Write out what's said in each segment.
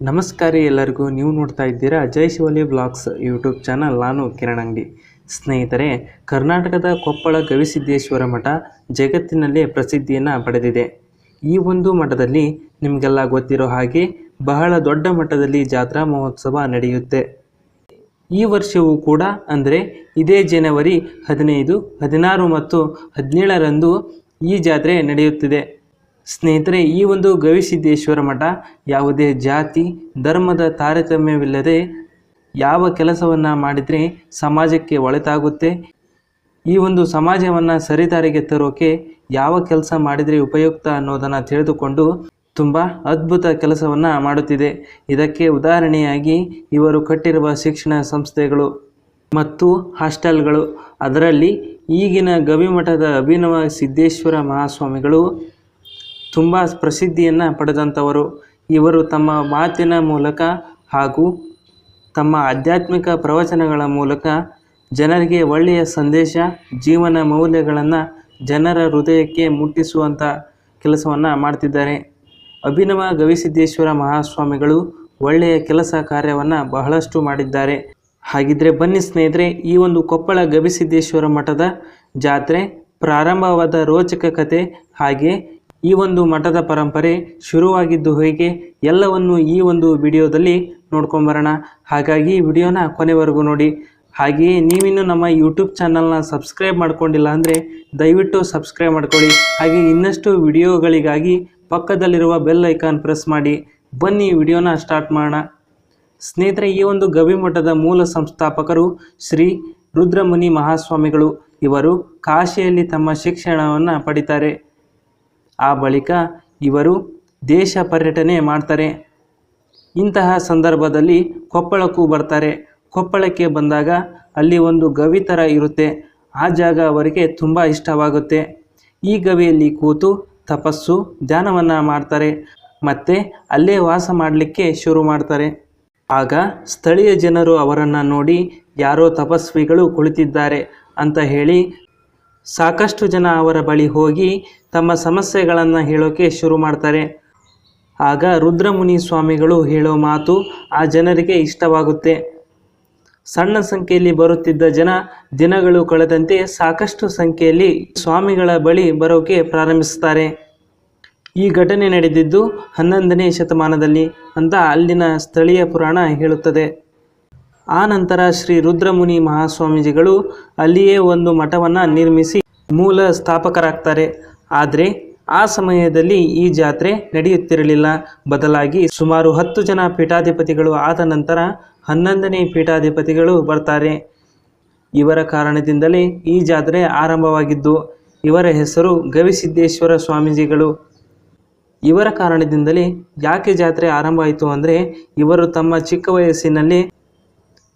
ನಮಸ್ಕಾರ ಎಲ್ಲರಿಗೂ. ನೀವು ನೋಡ್ತಾ ಇದ್ದೀರಾ Jai Shivali blogs YouTube channel. ನಾನು ಕಿರಣ್ ಅಂಗಡಿ. ಸ್ನೇಹಿತರೆ, ಕರ್ನಾಟಕದ ಕೊಪ್ಪಳ ಗವಿಸಿದ್ದೇಶ್ವರ ಮಠ ಜಗತ್ತಿನಲ್ಲೇ ಪ್ರಸಿದ್ಧಿಯನ್ನು ಪಡೆದಿದೆ. ಈ ಒಂದು ಮಠದಲ್ಲಿ ನಿಮಗೆಲ್ಲ ಗೊತ್ತಿರೋ ಹಾಗೆ ಬಹಳ ದೊಡ್ಡ ಮಟ್ಟದಲ್ಲಿ ಜಾತ್ರಾ ಮಹೋತ್ಸವ ನಡೆಯುತ್ತೆ. ಈ ವರ್ಷವೂ ಕೂಡ ಅಂದರೆ ಇದೇ ಜನವರಿ ಹದಿನೈದು, ಹದಿನಾರು ಮತ್ತು ಹದಿನೇಳರಂದು ಈ ಜಾತ್ರೆ ನಡೆಯುತ್ತಿದೆ. ಸ್ನೇಹಿತರೆ, ಈ ಒಂದು ಗವಿಸಿದ್ದೇಶ್ವರ ಮಠ ಯಾವುದೇ ಜಾತಿ, ಧರ್ಮದ ತಾರತಮ್ಯವಿಲ್ಲದೆ ಯಾವ ಕೆಲಸವನ್ನು ಮಾಡಿದರೆ ಸಮಾಜಕ್ಕೆ ಒಳಿತಾಗುತ್ತೆ. ಈ ಒಂದು ಸಮಾಜವನ್ನು ಸರಿದಾರಿಗೆ ತರೋಕೆ ಯಾವ ಕೆಲಸ ಮಾಡಿದರೆ ಉಪಯುಕ್ತ ಅನ್ನೋದನ್ನು ತಿಳಿದುಕೊಂಡು ತುಂಬ ಅದ್ಭುತ ಕೆಲಸವನ್ನು ಮಾಡುತ್ತಿದೆ. ಇದಕ್ಕೆ ಉದಾಹರಣೆಯಾಗಿ ಇವರು ಕಟ್ಟಿರುವ ಶಿಕ್ಷಣ ಸಂಸ್ಥೆಗಳು ಮತ್ತು ಹಾಸ್ಟೆಲ್ಗಳು. ಅದರಲ್ಲಿ ಈಗಿನ ಗವಿಮಠದ ಅಭಿನವ ಸಿದ್ದೇಶ್ವರ ಮಹಾಸ್ವಾಮಿಗಳು ತುಂಬ ಪ್ರಸಿದ್ಧಿಯನ್ನು ಪಡೆದಂಥವರು. ಇವರು ತಮ್ಮ ಮಾತಿನ ಮೂಲಕ ಹಾಗೂ ತಮ್ಮ ಆಧ್ಯಾತ್ಮಿಕ ಪ್ರವಚನಗಳ ಮೂಲಕ ಜನರಿಗೆ ಒಳ್ಳೆಯ ಸಂದೇಶ, ಜೀವನ ಮೌಲ್ಯಗಳನ್ನು ಜನರ ಹೃದಯಕ್ಕೆ ಮುಟ್ಟಿಸುವಂಥ ಕೆಲಸವನ್ನು ಮಾಡ್ತಿದ್ದಾರೆ. ಅಭಿನವ ಗವಿಸಿದ್ದೇಶ್ವರ ಮಹಾಸ್ವಾಮಿಗಳು ಒಳ್ಳೆಯ ಕೆಲಸ ಕಾರ್ಯವನ್ನು ಬಹಳಷ್ಟು ಮಾಡಿದ್ದಾರೆ. ಹಾಗಿದ್ರೆ ಬನ್ನಿ ಸ್ನೇಹಿತರೆ, ಈ ಒಂದು ಕೊಪ್ಪಳ ಗವಿಸಿದ್ದೇಶ್ವರ ಮಠದ ಜಾತ್ರೆ ಪ್ರಾರಂಭವಾದ ರೋಚಕ ಕತೆ ಹಾಗೆ ಈ ಒಂದು ಮಠದ ಪರಂಪರೆ ಶುರುವಾಗಿದ್ದು ಹೇಗೆ ಎಲ್ಲವನ್ನು ಈ ಒಂದು ವಿಡಿಯೋದಲ್ಲಿ ನೋಡ್ಕೊಂಬರೋಣ. ಹಾಗಾಗಿ ವಿಡಿಯೋನ ಕೊನೆವರೆಗೂ ನೋಡಿ. ಹಾಗೆಯೇ ನೀವಿನ್ನು ನಮ್ಮ ಯೂಟ್ಯೂಬ್ ಚಾನಲ್ನ ಸಬ್ಸ್ಕ್ರೈಬ್ ಮಾಡ್ಕೊಂಡಿಲ್ಲ ಅಂದರೆ ದಯವಿಟ್ಟು ಸಬ್ಸ್ಕ್ರೈಬ್ ಮಾಡ್ಕೊಳ್ಳಿ. ಹಾಗೆ ಇನ್ನಷ್ಟು ವಿಡಿಯೋಗಳಿಗಾಗಿ ಪಕ್ಕದಲ್ಲಿರುವ ಬೆಲ್ ಐಕಾನ್ ಪ್ರೆಸ್ ಮಾಡಿ. ಬನ್ನಿ ವಿಡಿಯೋನ ಸ್ಟಾರ್ಟ್ ಮಾಡೋಣ. ಸ್ನೇಹಿತರೆ, ಈ ಒಂದು ಗವಿಮಠದ ಮೂಲ ಸಂಸ್ಥಾಪಕರು ಶ್ರೀ ರುದ್ರಮುನಿ ಮಹಾಸ್ವಾಮಿಗಳು. ಇವರು ಕಾಶಿಯಲ್ಲಿ ತಮ್ಮ ಶಿಕ್ಷಣವನ್ನು ಪಡಿತಾರೆ. ಆ ಬಳಿಕ ಇವರು ದೇಶ ಪರ್ಯಟನೆ ಮಾಡ್ತಾರೆ. ಇಂತಹ ಸಂದರ್ಭದಲ್ಲಿ ಕೊಪ್ಪಳಕ್ಕೂ ಬರ್ತಾರೆ. ಕೊಪ್ಪಳಕ್ಕೆ ಬಂದಾಗ ಅಲ್ಲಿ ಒಂದು ಗವಿ ಥರ ಇರುತ್ತೆ. ಆ ಜಾಗ ಅವರಿಗೆ ತುಂಬ ಇಷ್ಟವಾಗುತ್ತೆ. ಈ ಗವಿಯಲ್ಲಿ ಕೂತು ತಪಸ್ಸು, ಧ್ಯಾನವನ್ನು ಮಾಡ್ತಾರೆ. ಮತ್ತು ಅಲ್ಲೇ ವಾಸ ಮಾಡಲಿಕ್ಕೆ ಶುರು ಮಾಡ್ತಾರೆ. ಆಗ ಸ್ಥಳೀಯ ಜನರು ಅವರನ್ನು ನೋಡಿ, ಯಾರೋ ತಪಸ್ವಿಗಳು ಕುಳಿತಿದ್ದಾರೆ ಅಂತ ಹೇಳಿ ಸಾಕಷ್ಟು ಜನ ಅವರ ಬಳಿ ಹೋಗಿ ತಮ್ಮ ಸಮಸ್ಯೆಗಳನ್ನು ಹೇಳೋಕೆ ಶುರು ಮಾಡ್ತಾರೆ. ಆಗ ರುದ್ರಮುನಿ ಸ್ವಾಮಿಗಳು ಹೇಳೋ ಮಾತು ಆ ಜನರಿಗೆ ಇಷ್ಟವಾಗುತ್ತೆ. ಸಣ್ಣ ಸಂಖ್ಯೆಯಲ್ಲಿ ಬರುತ್ತಿದ್ದ ಜನ ದಿನಗಳು ಕಳೆದಂತೆ ಸಾಕಷ್ಟು ಸಂಖ್ಯೆಯಲ್ಲಿ ಸ್ವಾಮಿಗಳ ಬಳಿ ಬರೋಕೆ ಪ್ರಾರಂಭಿಸುತ್ತಾರೆ. ಈ ಘಟನೆ ನಡೆದಿದ್ದು ಹನ್ನೊಂದನೇ ಶತಮಾನದಲ್ಲಿ ಅಂತ ಅಲ್ಲಿನ ಸ್ಥಳೀಯ ಪುರಾಣ ಹೇಳುತ್ತದೆ. ಆ ನಂತರ ಶ್ರೀ ರುದ್ರಮುನಿ ಮಹಾಸ್ವಾಮೀಜಿಗಳು ಅಲ್ಲಿಯೇ ಒಂದು ಮಠವನ್ನು ನಿರ್ಮಿಸಿ ಮೂಲ ಸ್ಥಾಪಕರಾಗ್ತಾರೆ. ಆದರೆ ಆ ಸಮಯದಲ್ಲಿ ಈ ಜಾತ್ರೆ ನಡೆಯುತ್ತಿರಲಿಲ್ಲ. ಬದಲಾಗಿ ಸುಮಾರು ಹತ್ತು ಜನ ಪೀಠಾಧಿಪತಿಗಳು ಆದ ನಂತರ ಹನ್ನೊಂದನೇ ಪೀಠಾಧಿಪತಿಗಳು ಬರ್ತಾರೆ. ಇವರ ಕಾರಣದಿಂದಲೇ ಈ ಜಾತ್ರೆ ಆರಂಭವಾಗಿದ್ದು, ಇವರ ಹೆಸರು ಗವಿಸಿದ್ದೇಶ್ವರ ಸ್ವಾಮೀಜಿಗಳು. ಇವರ ಕಾರಣದಿಂದಲೇ ಯಾಕೆ ಜಾತ್ರೆ ಆರಂಭ ಆಯಿತು ಅಂದರೆ, ಇವರು ತಮ್ಮ ಚಿಕ್ಕ ವಯಸ್ಸಿನಲ್ಲಿ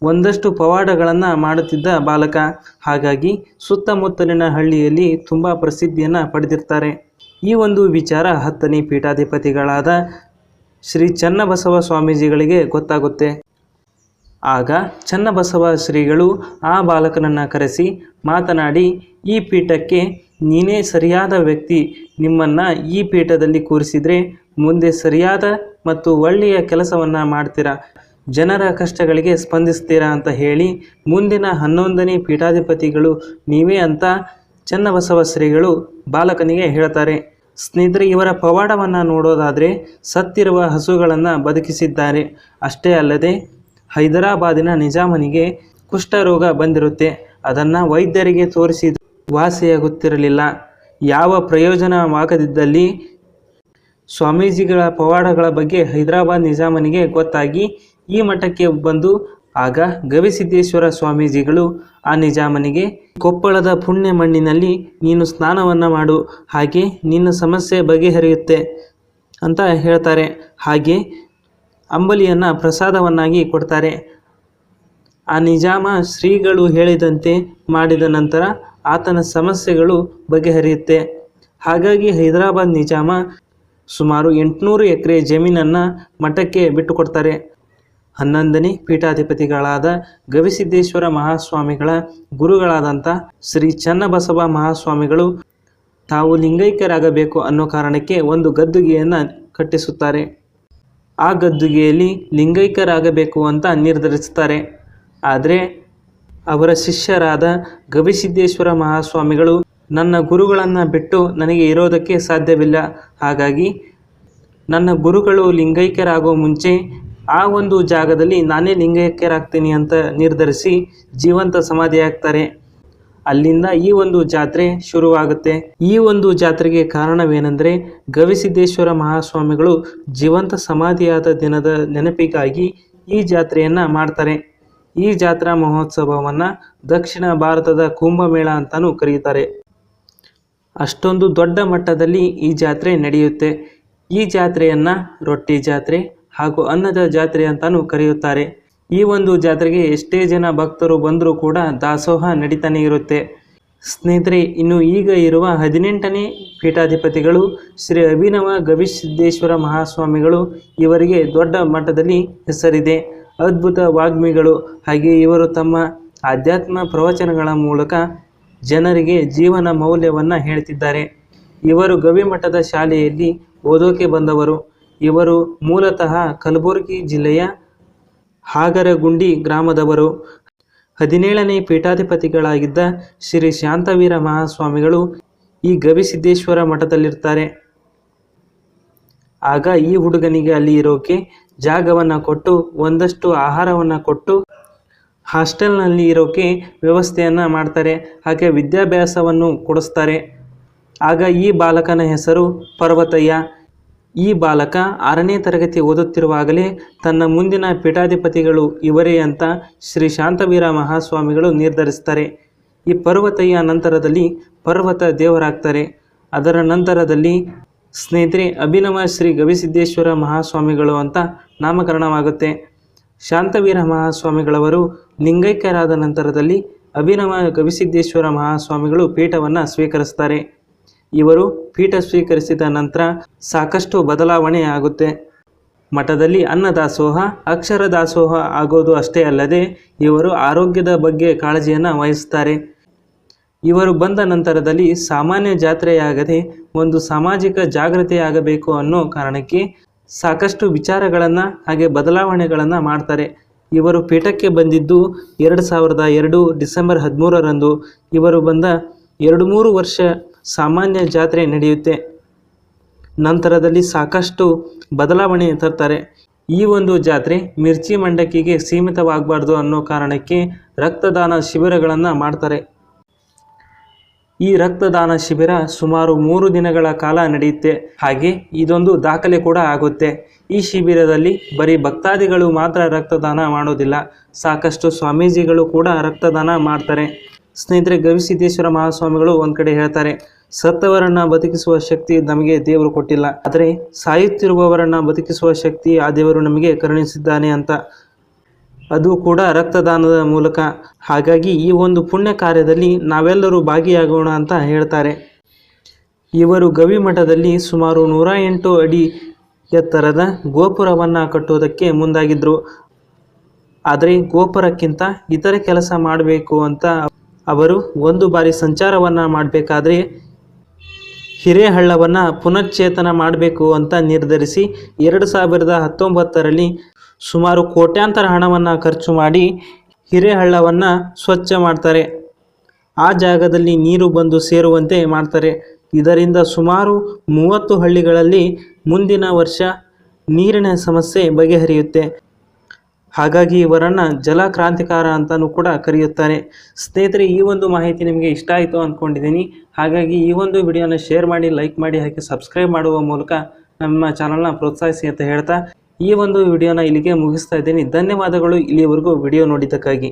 ಒಂದಷ್ಟು ಪವಾಡಗಳನ್ನು ಮಾಡುತ್ತಿದ್ದ ಬಾಲಕ. ಹಾಗಾಗಿ ಸುತ್ತಮುತ್ತಲಿನ ಹಳ್ಳಿಯಲ್ಲಿ ತುಂಬ ಪ್ರಸಿದ್ಧಿಯನ್ನು ಪಡೆದಿರ್ತಾರೆ. ಈ ಒಂದು ವಿಚಾರ ಹತ್ತನೇ ಪೀಠಾಧಿಪತಿಗಳಾದ ಶ್ರೀ ಚನ್ನಬಸವ ಸ್ವಾಮೀಜಿಗಳಿಗೆ ಗೊತ್ತಾಗುತ್ತೆ. ಆಗ ಚನ್ನಬಸವ ಶ್ರೀಗಳು ಆ ಬಾಲಕನನ್ನು ಕರೆಸಿ ಮಾತನಾಡಿ, ಈ ಪೀಠಕ್ಕೆ ನೀನೇ ಸರಿಯಾದ ವ್ಯಕ್ತಿ. ನಿಮ್ಮನ್ನು ಈ ಪೀಠದಲ್ಲಿ ಕೂರಿಸಿದರೆ ಮುಂದೆ ಸರಿಯಾದ ಮತ್ತು ಒಳ್ಳೆಯ ಕೆಲಸವನ್ನು ಮಾಡ್ತೀರಾ? ಜನರ ಕಷ್ಟಗಳಿಗೆ ಸ್ಪಂದಿಸ್ತೀರಾ ಅಂತ ಹೇಳಿ ಮುಂದಿನ ಹನ್ನೊಂದನೇ ಪೀಠಾಧಿಪತಿಗಳು ನೀವೇ ಅಂತ ಚನ್ನಬಸವ ಶ್ರೀಗಳು ಬಾಲಕನಿಗೆ ಹೇಳ್ತಾರೆ. ಸ್ನೇಹಿತರೆ, ಇವರ ಪವಾಡವನ್ನು ನೋಡೋದಾದರೆ ಸತ್ತಿರುವ ಹಸುಗಳನ್ನು ಬದುಕಿಸಿದ್ದಾರೆ. ಅಷ್ಟೇ ಅಲ್ಲದೆ ಹೈದರಾಬಾದಿನ ನಿಜಾಮನಿಗೆ ಕುಷ್ಠರೋಗ ಬಂದಿರುತ್ತೆ. ಅದನ್ನು ವೈದ್ಯರಿಗೆ ತೋರಿಸಿ ವಾಸಿಯಾಗುತ್ತಿರಲಿಲ್ಲ ಯಾವ ಪ್ರಯೋಜನವಾಗದಿದ್ದಲ್ಲಿ ಸ್ವಾಮೀಜಿಗಳ ಪವಾಡಗಳ ಬಗ್ಗೆ ಹೈದರಾಬಾದ್ ನಿಜಾಮನಿಗೆ ಗೊತ್ತಾಗಿ ಈ ಮಠಕ್ಕೆ ಬಂದು ಆಗ ಗವಿಸಿದ್ದೇಶ್ವರ ಸ್ವಾಮೀಜಿಗಳು ಆ ನಿಜಾಮನಿಗೆ, ಕೊಪ್ಪಳದ ಪುಣ್ಯ ಮಣ್ಣಿನಲ್ಲಿ ನೀನು ಸ್ನಾನವನ್ನು ಮಾಡು, ಹಾಗೆ ನಿನ್ನ ಸಮಸ್ಯೆ ಬಗೆಹರಿಯುತ್ತೆ ಅಂತ ಹೇಳ್ತಾರೆ. ಹಾಗೆ ಅಂಬಲಿಯನ್ನು ಪ್ರಸಾದವನ್ನಾಗಿ ಕೊಡ್ತಾರೆ. ಆ ನಿಜಾಮ ಶ್ರೀಗಳು ಹೇಳಿದಂತೆ ಮಾಡಿದ ನಂತರ ಆತನ ಸಮಸ್ಯೆಗಳು ಬಗೆಹರಿಯುತ್ತೆ. ಹಾಗಾಗಿ ಹೈದರಾಬಾದ್ ನಿಜಾಮ ಸುಮಾರು ಎಂಟುನೂರು ಎಕರೆ ಜಮೀನನ್ನು ಮಠಕ್ಕೆ ಬಿಟ್ಟುಕೊಡ್ತಾರೆ. ಹನ್ನೊಂದನೇ ಪೀಠಾಧಿಪತಿಗಳಾದ ಗವಿಸಿದ್ದೇಶ್ವರ ಮಹಾಸ್ವಾಮಿಗಳ ಗುರುಗಳಾದಂಥ ಶ್ರೀ ಚನ್ನಬಸವ ಮಹಾಸ್ವಾಮಿಗಳು ತಾವು ಲಿಂಗೈಕ್ಯರಾಗಬೇಕು ಅನ್ನೋ ಕಾರಣಕ್ಕೆ ಒಂದು ಗದ್ದುಗೆಯನ್ನು ಕಟ್ಟಿಸುತ್ತಾರೆ. ಆ ಗದ್ದುಗೆಯಲ್ಲಿ ಲಿಂಗೈಕ್ಯರಾಗಬೇಕು ಅಂತ ನಿರ್ಧರಿಸುತ್ತಾರೆ. ಆದರೆ ಅವರ ಶಿಷ್ಯರಾದ ಗವಿಸಿದ್ದೇಶ್ವರ ಮಹಾಸ್ವಾಮಿಗಳು ನನ್ನ ಗುರುಗಳನ್ನು ಬಿಟ್ಟು ನನಗೆ ಇರೋದಕ್ಕೆ ಸಾಧ್ಯವಿಲ್ಲ. ಹಾಗಾಗಿ ನನ್ನ ಗುರುಗಳು ಲಿಂಗೈಕ್ಯರಾಗೋ ಮುಂಚೆ ಆ ಒಂದು ಜಾಗದಲ್ಲಿ ನಾನೇ ಲಿಂಗೈಕ್ಯರಾಗ್ತೀನಿ ಅಂತ ನಿರ್ಧರಿಸಿ ಜೀವಂತ ಸಮಾಧಿ ಆಗ್ತಾರೆ ಅಲ್ಲಿಂದ ಈ ಒಂದು ಜಾತ್ರೆ ಶುರುವಾಗುತ್ತೆ. ಈ ಒಂದು ಜಾತ್ರೆಗೆ ಕಾರಣವೇನೆಂದರೆ ಗವಿಸಿದ್ದೇಶ್ವರ ಮಹಾಸ್ವಾಮಿಗಳು ಜೀವಂತ ಸಮಾಧಿಯಾದ ದಿನದ ನೆನಪಿಗಾಗಿ ಈ ಜಾತ್ರೆಯನ್ನು ಮಾಡ್ತಾರೆ. ಈ ಜಾತ್ರಾ ಮಹೋತ್ಸವವನ್ನು ದಕ್ಷಿಣ ಭಾರತದ ಕುಂಭಮೇಳ ಅಂತಲೂ ಕರೆಯುತ್ತಾರೆ ಅಷ್ಟೊಂದು ದೊಡ್ಡ ಮಟ್ಟದಲ್ಲಿ ಈ ಜಾತ್ರೆ ನಡೆಯುತ್ತೆ. ಈ ಜಾತ್ರೆಯನ್ನು ರೊಟ್ಟಿ ಜಾತ್ರೆ ಹಾಗೂ ಅನ್ನದ ಜಾತ್ರೆ ಅಂತಾನೂ ಕರೆಯುತ್ತಾರೆ. ಈ ಒಂದು ಜಾತ್ರೆಗೆ ಎಷ್ಟೇ ಜನ ಭಕ್ತರು ಬಂದರೂ ಕೂಡ ದಾಸೋಹ ನಡೀತಾನೆ ಇರುತ್ತೆ. ಸ್ನೇಹಿತರೆ, ಇನ್ನು ಈಗ ಇರುವ ಹದಿನೆಂಟನೇ ಪೀಠಾಧಿಪತಿಗಳು ಶ್ರೀ ಅಭಿನವ ಗವಿಸಿದ್ದೇಶ್ವರ ಮಹಾಸ್ವಾಮಿಗಳು ಇವರಿಗೆ ದೊಡ್ಡ ಮಟ್ಟದಲ್ಲಿ ಹೆಸರಿದೆ. ಅದ್ಭುತ ವಾಗ್ಮಿಗಳು ಹಾಗೆ ಇವರು ತಮ್ಮ ಆಧ್ಯಾತ್ಮ ಪ್ರವಚನಗಳ ಮೂಲಕ ಜನರಿಗೆ ಜೀವನ ಮೌಲ್ಯವನ್ನು ಹೇಳ್ತಿದ್ದಾರೆ. ಇವರು ಗವಿಮಠದ ಶಾಲೆಯಲ್ಲಿ ಓದೋಕೆ ಬಂದವರು. ಇವರು ಮೂಲತಃ ಕಲಬುರಗಿ ಜಿಲ್ಲೆಯ ಹಾಗರಗುಂಡಿ ಗ್ರಾಮದವರು. ಹದಿನೇಳನೇ ಪೀಠಾಧಿಪತಿಗಳಾಗಿದ್ದ ಶ್ರೀ ಶಾಂತವೀರ ಮಹಾಸ್ವಾಮಿಗಳು ಈ ಗವಿಸಿದ್ದೇಶ್ವರ ಮಠದಲ್ಲಿರ್ತಾರೆ. ಆಗ ಈ ಹುಡುಗನಿಗೆ ಅಲ್ಲಿ ಇರೋಕೆ ಜಾಗವನ್ನು ಕೊಟ್ಟು, ಒಂದಷ್ಟು ಆಹಾರವನ್ನು ಕೊಟ್ಟು, ಹಾಸ್ಟೆಲ್ನಲ್ಲಿ ಇರೋಕೆ ವ್ಯವಸ್ಥೆಯನ್ನು ಮಾಡ್ತಾರೆ. ಹಾಗೆ ವಿದ್ಯಾಭ್ಯಾಸವನ್ನು ಕೊಡಿಸ್ತಾರೆ. ಆಗ ಈ ಬಾಲಕನ ಹೆಸರು ಪರ್ವತಯ್ಯ. ಈ ಬಾಲಕ ಆರನೇ ತರಗತಿ ಓದುತ್ತಿರುವಾಗಲೇ ತನ್ನ ಮುಂದಿನ ಪೀಠಾಧಿಪತಿಗಳು ಇವರೇ ಅಂತ ಶ್ರೀ ಶಾಂತವೀರ ಮಹಾಸ್ವಾಮಿಗಳು ನಿರ್ಧರಿಸ್ತಾರೆ. ಈ ಪರ್ವತಯ್ಯ ನಂತರದಲ್ಲಿ ಪರ್ವತ ದೇವರಾಗ್ತಾರೆ. ಅದರ ನಂತರದಲ್ಲಿ ಸ್ನೇಹಿತರೆ ಅಭಿನವ ಶ್ರೀ ಗವಿಸಿದ್ದೇಶ್ವರ ಮಹಾಸ್ವಾಮಿಗಳು ಅಂತ ನಾಮಕರಣವಾಗುತ್ತೆ. ಶಾಂತವೀರ ಮಹಾಸ್ವಾಮಿಗಳವರು ಲಿಂಗೈಕ್ಯರಾದ ನಂತರದಲ್ಲಿ ಅಭಿನವ ಗವಿಸಿದ್ದೇಶ್ವರ ಮಹಾಸ್ವಾಮಿಗಳು ಪೀಠವನ್ನು ಸ್ವೀಕರಿಸ್ತಾರೆ. ಇವರು ಪೀಠ ಸ್ವೀಕರಿಸಿದ ನಂತರ ಸಾಕಷ್ಟು ಬದಲಾವಣೆ ಆಗುತ್ತೆ. ಮಠದಲ್ಲಿ ಅನ್ನದಾಸೋಹ ಅಕ್ಷರ ದಾಸೋಹ ಆಗೋದು ಅಷ್ಟೇ ಅಲ್ಲದೆ ಇವರು ಆರೋಗ್ಯದ ಬಗ್ಗೆ ಕಾಳಜಿಯನ್ನು ವಹಿಸ್ತಾರೆ. ಇವರು ಬಂದ ನಂತರದಲ್ಲಿ ಸಾಮಾನ್ಯ ಜಾತ್ರೆಯಾಗದೆ ಒಂದು ಸಾಮಾಜಿಕ ಜಾಗೃತಿಯಾಗಬೇಕು ಅನ್ನೋ ಕಾರಣಕ್ಕೆ ಸಾಕಷ್ಟು ವಿಚಾರಗಳನ್ನು ಹಾಗೆ ಬದಲಾವಣೆಗಳನ್ನು ಮಾಡ್ತಾರೆ. ಇವರು ಪೀಠಕ್ಕೆ ಬಂದಿದ್ದು ಎರಡು ಸಾವಿರದ ಎರಡು ಡಿಸೆಂಬರ್ ಹದಿಮೂರರಂದು. ಇವರು ಬಂದ ಎರಡು ಮೂರು ವರ್ಷ ಸಾಮಾನ್ಯ ಜಾತ್ರೆ ನಡೆಯುತ್ತೆ. ನಂತರದಲ್ಲಿ ಸಾಕಷ್ಟು ಬದಲಾವಣೆ ತರ್ತಾರೆ. ಈ ಒಂದು ಜಾತ್ರೆ ಮಿರ್ಚಿ ಮಂಡಕ್ಕಿಗೆ ಸೀಮಿತವಾಗಬಾರ್ದು ಅನ್ನೋ ಕಾರಣಕ್ಕೆ ರಕ್ತದಾನ ಶಿಬಿರಗಳನ್ನು ಮಾಡ್ತಾರೆ. ಈ ರಕ್ತದಾನ ಶಿಬಿರ ಸುಮಾರು ಮೂರು ದಿನಗಳ ಕಾಲ ನಡೆಯುತ್ತೆ. ಹಾಗೆ ಇದೊಂದು ದಾಖಲೆ ಕೂಡ ಆಗುತ್ತೆ. ಈ ಶಿಬಿರದಲ್ಲಿ ಬರೀ ಭಕ್ತಾದಿಗಳು ಮಾತ್ರ ರಕ್ತದಾನ ಮಾಡೋದಿಲ್ಲ, ಸಾಕಷ್ಟು ಸ್ವಾಮೀಜಿಗಳು ಕೂಡ ರಕ್ತದಾನ ಮಾಡ್ತಾರೆ. ಸ್ನೇಹಿತರೆ ಗವಿಸಿದ್ದೇಶ್ವರ ಮಹಾಸ್ವಾಮಿಗಳು ಒಂದು ಕಡೆ ಹೇಳ್ತಾರೆ, ಸತ್ತವರನ್ನ ಬದುಕಿಸುವ ಶಕ್ತಿ ನಮಗೆ ದೇವರು ಕೊಟ್ಟಿಲ್ಲ. ಆದರೆ ಸಾಯುತ್ತಿರುವವರನ್ನ ಬದುಕಿಸುವ ಶಕ್ತಿ ಆ ದೇವರು ನಮಗೆ ಕರುಣಿಸಿದ್ದಾನೆ ಅಂತ. ಅದು ಕೂಡ ರಕ್ತದಾನದ ಮೂಲಕ. ಹಾಗಾಗಿ ಈ ಒಂದು ಪುಣ್ಯ ಕಾರ್ಯದಲ್ಲಿ ನಾವೆಲ್ಲರೂ ಭಾಗಿಯಾಗೋಣ ಅಂತ ಹೇಳ್ತಾರೆ. ಇವರು ಗವಿ ಮಠದಲ್ಲಿ ಸುಮಾರು ನೂರ ಎಂಟು ಅಡಿ ಎತ್ತರದ ಗೋಪುರವನ್ನು ಕಟ್ಟುವುದಕ್ಕೆ ಮುಂದಾಗಿದ್ದರು ಆದರೆ ಗೋಪುರಕ್ಕಿಂತ ಇತರ ಕೆಲಸ ಮಾಡಬೇಕು ಅಂತ ಅವರು ಒಂದು ಬಾರಿ ಸಂಚಾರವನ್ನು ಮಾಡಬೇಕಾದ್ರೆ ಹಿರೇಹಳ್ಳವನ್ನು ಪುನಶ್ಚೇತನ ಮಾಡಬೇಕು ಅಂತ ನಿರ್ಧರಿಸಿ ಎರಡು ಸಾವಿರದ ಹತ್ತೊಂಬತ್ತರಲ್ಲಿ ಸುಮಾರು ಕೋಟ್ಯಾಂತರ ಹಣವನ್ನು ಖರ್ಚು ಮಾಡಿ ಹಿರೇಹಳ್ಳವನ್ನು ಸ್ವಚ್ಛ ಮಾಡ್ತಾರೆ. ಆ ಜಾಗದಲ್ಲಿ ನೀರು ಬಂದು ಸೇರುವಂತೆ ಮಾಡ್ತಾರೆ. ಇದರಿಂದ ಸುಮಾರು ಮೂವತ್ತು ಹಳ್ಳಿಗಳಲ್ಲಿ ಮುಂದಿನ ವರ್ಷ ನೀರಿನ ಸಮಸ್ಯೆ ಬಗೆಹರಿಯುತ್ತೆ. ಹಾಗಾಗಿ ಇವರನ್ನು ಜಲ ಕ್ರಾಂತಿಕಾರ ಅಂತಲೂ ಕೂಡ ಕರೆಯುತ್ತಾರೆ. ಸ್ನೇಹಿತರೆ, ಈ ಒಂದು ಮಾಹಿತಿ ನಿಮಗೆ ಇಷ್ಟ ಆಯಿತು ಅಂದ್ಕೊಂಡಿದ್ದೀನಿ ಹಾಗಾಗಿ ಈ ಒಂದು ವಿಡಿಯೋನ ಶೇರ್ ಮಾಡಿ, ಲೈಕ್ ಮಾಡಿ, ಹಾಗೆ ಸಬ್ಸ್ಕ್ರೈಬ್ ಮಾಡುವ ಮೂಲಕ ನಮ್ಮ ಚಾನಲ್ನ ಪ್ರೋತ್ಸಾಹಿಸಿ ಅಂತ ಹೇಳ್ತಾ ಈ ಒಂದು ವಿಡಿಯೋನ ಇಲ್ಲಿಗೆ ಮುಗಿಸ್ತಾ ಇದ್ದೀನಿ. ಧನ್ಯವಾದಗಳು ಇಲ್ಲಿವರೆಗೂ ವಿಡಿಯೋ ನೋಡಿದ್ದಕ್ಕಾಗಿ.